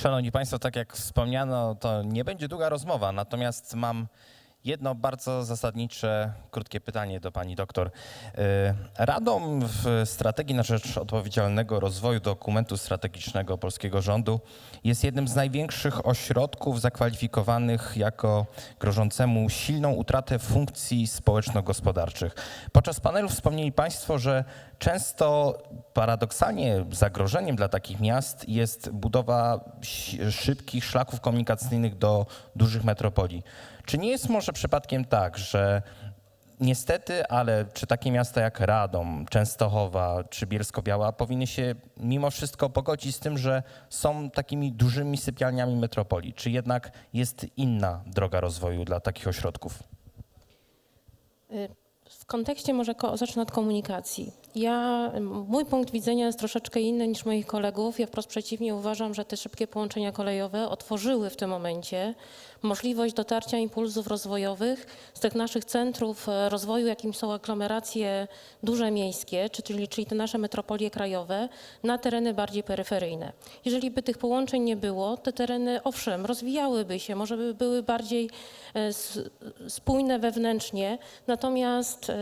Szanowni Państwo, tak jak wspomniano, to nie będzie długa rozmowa, natomiast mam jedno bardzo zasadnicze, krótkie pytanie do pani doktor. Y, Radom w strategii na rzecz odpowiedzialnego rozwoju dokumentu strategicznego polskiego rządu jest jednym z największych ośrodków zakwalifikowanych jako grożącemu silną utratę funkcji społeczno-gospodarczych. Podczas panelu wspomnieli Państwo, że często paradoksalnie zagrożeniem dla takich miast jest budowa szybkich szlaków komunikacyjnych do dużych metropolii. Czy nie jest może przypadkiem tak, że niestety, ale czy takie miasta jak Radom, Częstochowa czy Bielsko-Biała powinny się mimo wszystko pogodzić z tym, że są takimi dużymi sypialniami metropolii? Czy jednak jest inna droga rozwoju dla takich ośrodków? W kontekście może zacznę od komunikacji. Ja, mój punkt widzenia jest troszeczkę inny niż moich kolegów. Ja wprost przeciwnie uważam, że te szybkie połączenia kolejowe otworzyły w tym momencie możliwość dotarcia impulsów rozwojowych z tych naszych centrów e, rozwoju, jakim są aglomeracje duże miejskie, czy- czyli, czyli te nasze metropolie krajowe, na tereny bardziej peryferyjne. Jeżeli by tych połączeń nie było, te tereny owszem, rozwijałyby się, może by były bardziej e, spójne wewnętrznie, natomiast e,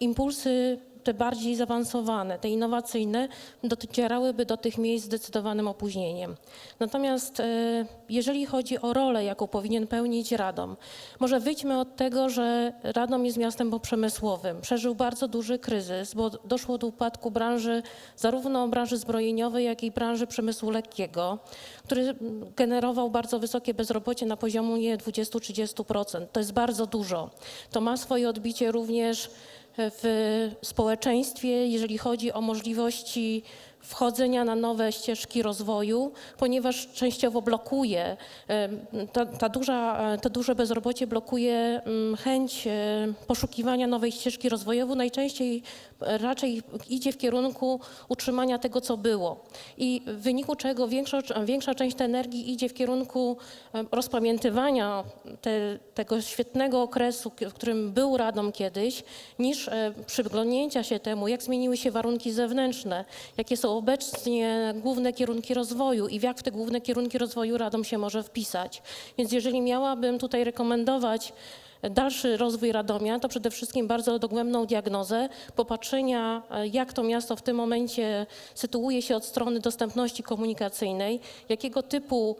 impulsy te bardziej zaawansowane, te innowacyjne, docierałyby do tych miejsc zdecydowanym opóźnieniem. Natomiast e, jeżeli chodzi o rolę, jaką powinien pełnić Radom, może wyjdźmy od tego, że Radom jest miastem poprzemysłowym. Przeżył bardzo duży kryzys, bo doszło do upadku branży, zarówno branży zbrojeniowej, jak i branży przemysłu lekkiego, który generował bardzo wysokie bezrobocie na poziomie 20-30%. To jest bardzo dużo. To ma swoje odbicie również w społeczeństwie, jeżeli chodzi o możliwości wchodzenia na nowe ścieżki rozwoju, ponieważ częściowo blokuje, ta, ta duża, to duże bezrobocie blokuje chęć poszukiwania nowej ścieżki rozwojowej, najczęściej e, raczej idzie w kierunku utrzymania tego, co było. I w wyniku czego większa, większa część tej energii idzie w kierunku rozpamiętywania te, tego świetnego okresu, w którym był Radom kiedyś, niż e, przyglądnięcia się temu, jak zmieniły się warunki zewnętrzne, jakie są obecnie główne kierunki rozwoju i w jak w te główne kierunki rozwoju Radom się może wpisać. Więc jeżeli miałabym tutaj rekomendować dalszy rozwój Radomia, to przede wszystkim bardzo dogłębną diagnozę, popatrzenia, jak to miasto w tym momencie sytuuje się od strony dostępności komunikacyjnej, jakiego typu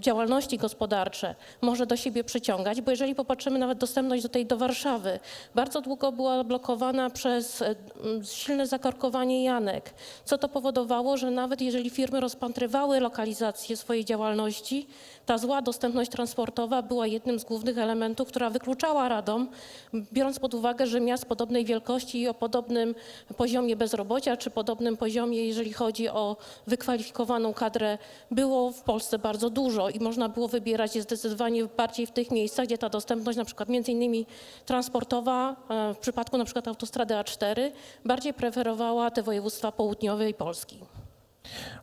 działalności gospodarcze może do siebie przyciągać, bo jeżeli popatrzymy nawet dostępność do tej do Warszawy, bardzo długo była blokowana przez e, mm, silne zakorkowanie Janek, co to powodowało, że nawet jeżeli firmy rozpatrywały lokalizację swojej działalności, ta zła dostępność transportowa była jednym z głównych elementów, która wykluczała Radom, biorąc pod uwagę, że miast podobnej wielkości i o podobnym poziomie bezrobocia, czy podobnym poziomie, jeżeli chodzi o wykwalifikowaną kadrę, było w Polsce bardzo dużo i można było wybierać je zdecydowanie bardziej w tych miejscach, gdzie ta dostępność na przykład między innymi transportowa, e, w przypadku na przykład autostrady A4, bardziej preferowała te województwa południowe i Polski.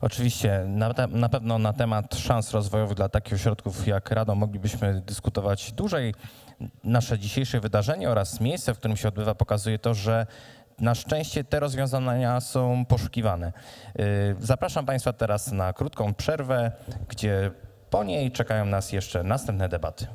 Oczywiście, na, na pewno na temat szans rozwojowych dla takich ośrodków jak Radom moglibyśmy dyskutować dłużej. Nasze dzisiejsze wydarzenie oraz miejsce, w którym się odbywa, pokazuje to, że na szczęście te rozwiązania są poszukiwane. Yy, Zapraszam Państwa teraz na krótką przerwę, gdzie po niej czekają nas jeszcze następne debaty.